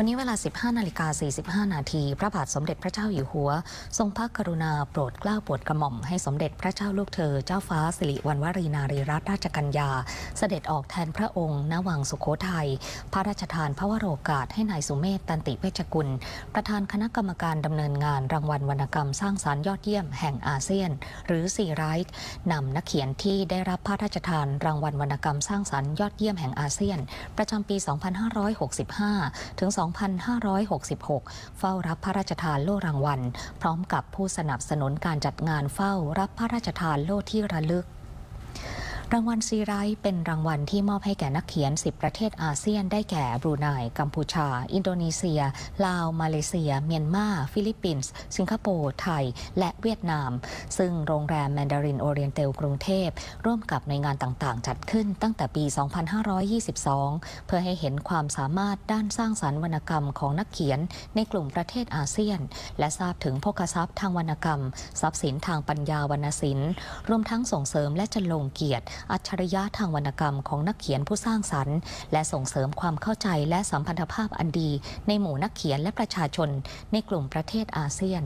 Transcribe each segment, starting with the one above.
วันนี้เวลา 15นาฬิกา45 นาที พระบาทสมเด็จพระเจ้าอยู่หัว ทรงพระกรุณาโปรดเกล้าโปรดกระหม่อมให้สมเด็จพระเจ้าลูกเธอ เจ้าฟ้าสิริวัณวรีนารีรัตนราชกัญญา เสด็จออกแทนพระองค์ณวังสุโขทัย พระราชทานพระวโรกาสให้นายสุเมธตันติเวชกุล ประธานคณะกรรมการดำเนินงานรางวัลวรรณกรรมสร้างสารรค์ยอดเยี่ยมแห่งอาเซียน หรือซีไรท์นำนักเขียนที่ได้รับพระราชทานรางวัลวรรณกรรมสร้างสรรค์ยอดเยี่ยมแห่งอาเซียน ประจำปี 2565 ถึง2566 เฝ้ารับพระราชทานโล่รางวัล พร้อมกับผู้สนับสนุนการจัดงานเฝ้ารับพระราชทานโล่ที่ระลึก รางวัลซีไรท์เป็นรางวัลที่มอบให้แก่นักเขียน 10 ประเทศอาเซียนได้แก่บรูไน กัมพูชา อินโดนีเซีย ลาว มาเลเซีย เมียนมา ฟิลิปปินส์ สิงคโปร์ ไทย และเวียดนาม ซึ่งโรงแรมแมนดารินโอเรียนเตลกรุงเทพ ร่วมกับหน่วยงานต่างๆ จัดขึ้นตั้งแต่ปี 2522 เพื่อให้เห็นความสามารถด้านสร้างสรรค์วรรณกรรมของนักเขียนในกลุ่มประเทศอาเซียน และทราบถึงโภคทรัพย์ทางวรรณกรรม ทรัพย์สินทางปัญญาวรรณศิลป์ รวมทั้งส่งเสริมและจะลงเกียรติอัจฉริยะทางวรรณกรรมของนักเขียนผู้สร้างสรรค์ และส่งเสริมความเข้าใจและสัมพันธภาพอันดี ในหมู่นักเขียนและประชาชน ในกลุ่มประเทศอาเซียน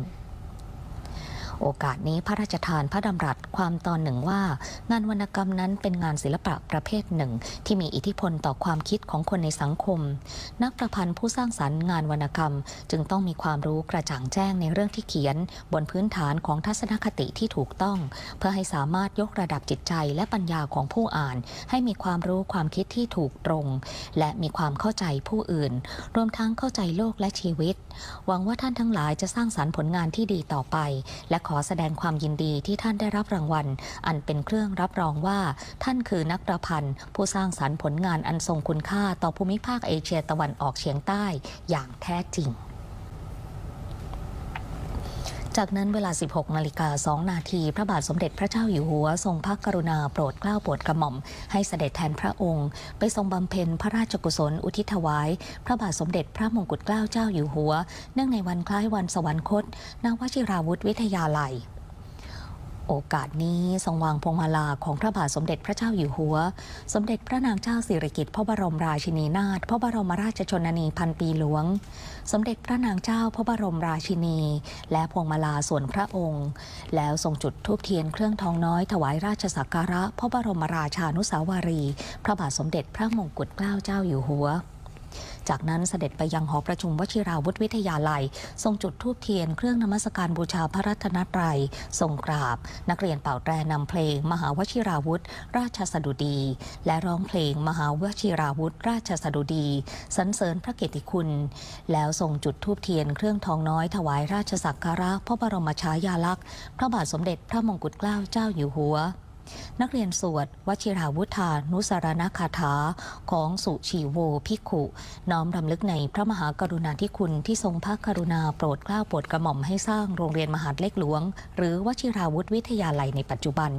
โอกาสนี้พระราชทานพระดำรัสความตอนหนึ่งว่า งานวรรณกรรมนั้นเป็นงานศิลปะประเภทหนึ่ง ที่มีอิทธิพลต่อความคิดของคนในสังคม นักประพันธ์ผู้สร้างสรรค์งานวรรณกรรม จึงต้องมีความรู้กระจ่างแจ้งในเรื่องที่เขียน บนพื้นฐานของทัศนคติที่ถูกต้อง เพื่อให้สามารถยกระดับจิตใจและปัญญาของผู้อ่าน ให้มีความรู้ความคิดที่ถูกตรง และมีความเข้าใจผู้อื่น รวมทั้งเข้าใจโลกและชีวิต หวังว่าท่านทั้งหลายจะสร้างสรรค์ผลงานที่ดีต่อไป และขอแสดงความยินดีที่ท่านได้รับรางวัล อันเป็นเครื่องรับรองว่า ท่านคือนักประพันธ์ ผู้สร้างสรรค์ผลงานอันทรงคุณค่าต่อภูมิภาคเอเชียตะวันออกเฉียงใต้อย่างแท้จริง จากนั้นเวลา 16นาฬิกา2นาที พระบาทสมเด็จพระเจ้าอยู่หัว ทรงพระกรุณาโปรดเกล้าโปรดกระหม่อม ให้เสด็จแทนพระองค์ ไปทรงบำเพ็ญพระราชกุศลอุทิศถวาย พระบาทสมเด็จพระมงกุฎเกล้าเจ้าอยู่หัว เนื่องในวันคล้ายวันสวรรคตณวชิราวุธวิทยาลัย โอกาสนี้ทรงวางพวงมาลาของพระบาทสมเด็จพระเจ้าอยู่หัว สมเด็จพระนางเจ้าสิริกิติ์พระบรมราชินีนาถพระบรมราชชนนีพันปีหลวง สมเด็จพระนางเจ้าพระบรมราชินี และพวงมาลาส่วนพระองค์ แล้วทรงจุดธูปเทียนเครื่องทองน้อยถวายราชสักการะ พระบรมราชานุสาวรี พระบาทสมเด็จพระมงกุฎเกล้าเจ้าอยู่หัว จากนั้นเสด็จไปยังหอประชุมวชิราวุธวิทยาลัย ทรงจุดธูปเทียนเครื่องนมัสการบูชาพระรัตนตรัยทรงกราบ นักเรียนเป่าแตรนำเพลง มหาวชิราวุธ ราชสดุดี และร้องเพลง มหาวชิราวุธ ราชสดุดีสรรเสริญพระเกียรติคุณ แล้วทรงจุดธูปเทียนเครื่องทองน้อยถวายราชสักการะพระบรมฉายาลักษณ์ พระบาทสมเด็จพระมงกุฎเกล้าเจ้าอยู่หัว นักเรียนสวดวชิราวุธานุสารณคาถาของสุชีโวภิกขุน้อมรำลึกในพระมหากรุณาธิคุณที่ทรงพระกรุณาโปรดเกล้าโปรดกระหม่อมให้สร้างโรงเรียนมหาดเล็กหลวง หรือวชิราวุธวิทยาลัยในปัจจุบัน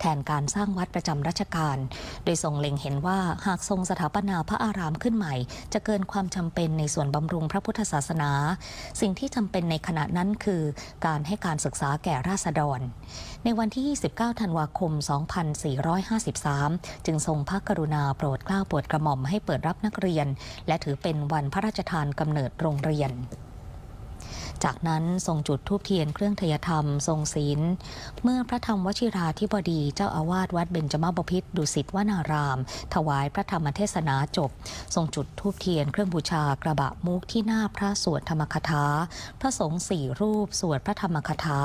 แทนการสร้างวัดประจำรัชกาลโดยทรงเล็งเห็นว่าหากทรงสถาปนาพระอารามขึ้นใหม่ จะเกินความจำเป็นในส่วนบำรุงพระพุทธศาสนา สิ่งที่จำเป็นในขณะนั้นคือ การให้การศึกษาแก่ราษฎร ในวันที่ 29 ธันวาคม 2 5 2453 จึงทรงพระกรุณาโปรดเกล้าโปรดกระหม่อมให้เปิดรับนักเรียน และถือเป็นวันพระราชทานกำเนิดโรงเรียน จากนั้นทรงจุดธูปเทียนเครื่องทยธรรม ทรงศีล เมื่อพระธรรมวชิราธิบดีเจ้าอาวาสวัดเบญจมาบพิตรดุสิตวนาราม ถวายพระธรรมเทศนาจบ ทรงจุดธูปเทียนเครื่องบูชากระบะมุกที่หน้าพระสวดธรรมคถา พระสงฆ์สี่รูปสวดพระธรรมคถา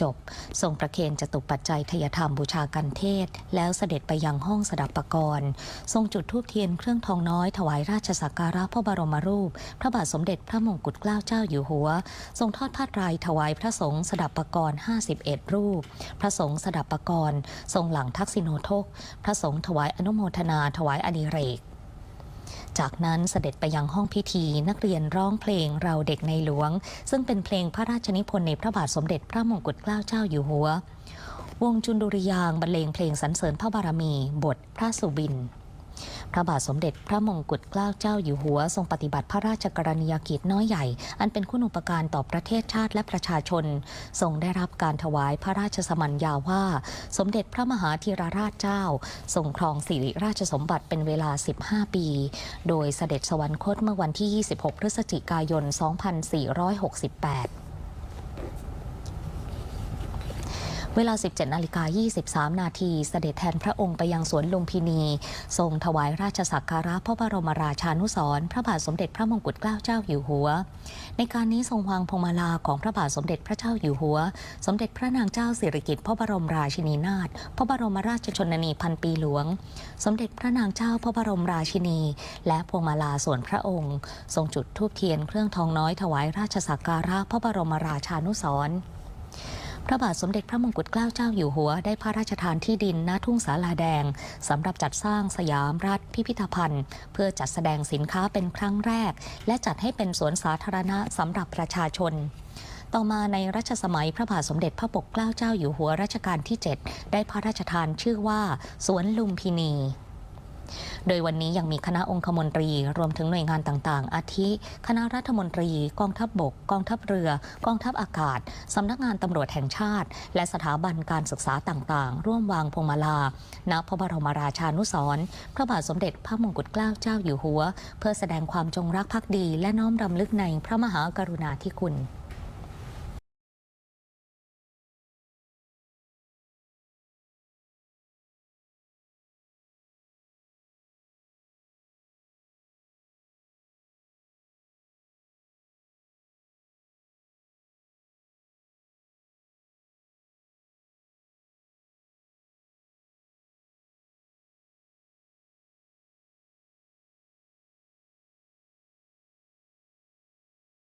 จบ ทรงประเคนจตุปัจจัยทยธรรมบูชากันเทศ แล้วเสด็จไปยังห้องสดับปกรณ์ทรงจุดธูปเทียนเครื่องทองน้อยถวายราชสักการะพระบรมรูป พระบาทสมเด็จพระมงกุฎเกล้าเจ้าอยู่หัวทรงทอดผ้าไตรถวายพระสงฆ์สดับปกรณ์51 รูป พระสงฆ์สดับปกรณ์ทรงหลังทักษิโนทก พระสงฆ์ถวายอนุโมทนาถวายอดิเรกจากนั้นเสด็จไปยังห้องพิธีนักเรียนร้องเพลงเราเด็กในหลวง ซึ่งเป็นเพลงพระราชนิพนธ์ในพระบาทสมเด็จพระมงกุฎเกล้าเจ้าอยู่หัว วงจุนดุริยางบรรเลงเพลงสรรเสริญพระบารมี บทพระสุบิน พระบาทสมเด็จพระมงกุฎเกล้าเจ้าอยู่หัว ทรงปฏิบัติพระราชกรณียกิจน้อยใหญ่ อันเป็นคุณูปการต่อประเทศชาติและประชาชน ทรงได้รับการถวายพระราชสมัญญาว่า สมเด็จพระมหาธีรราชเจ้า ทรงครองสิริราชสมบัติเป็นเวลา 15 ปี โดยเสด็จสวรรคตเมื่อวันที่ 26 พฤศจิกายน 2468 เวลา 17นาฬิกา23 นาทีเสด็จแทนพระองค์ไปยังสวนลุมพินี ทรงถวายราชสักการะพระบรมราชานุสรพระบาทสมเด็จพระมงกุฎเกล้าเจ้าอยู่หัว ในการนี้ทรงวางพวงมาลาของพระบาทสมเด็จพระเจ้าอยู่หัว สมเด็จพระนางเจ้าสิริกิติ์พระบรมราชินีนาถพระบรมราชชนนีพันปีหลวง สมเด็จพระนางเจ้าพระบรมราชินี และพวงมาลาส่วนพระองค์ ทรงจุดธูปเทียนเครื่องทองน้อยถวายราชสักการะพระบรมราชานุสรณ์ พระบาทสมเด็จพระมงกุฎเกล้าเจ้าอยู่หัวได้พระราชทานที่ดินณทุ่งสาลาแดงสำหรับจัดสร้างสยามรัฐพิพิธภัณฑ์ เพื่อจัดแสดงสินค้าเป็นครั้งแรก และจัดให้เป็นสวนสาธารณะสำหรับประชาชนต่อมาในรัชสมัยพระบาทสมเด็จพระปกเกล้าเจ้าอยู่หัวรัชกาลที่ 7 ได้พระราชทานชื่อว่า สวนลุมพินี โดยวันนี้ยังมีคณะองคมนตรี รวมถึงหน่วยงานต่างๆ อาทิ คณะรัฐมนตรี กองทัพบบก กองทัพเรือ กองทัพอากาศ สำนักงานตำรวจแห่งชาติ และสถาบันการศึกษาต่างๆ ร่วมวางพวงมาลา ณ พระบรมราชานุสรณ์พระบาทสมเด็จพระมงกุฎเกล้าเจ้าอยู่หัว เพื่อแสดงความจงรักภักดี และน้อมรำลึกในพระมหากรุณาธิคุณ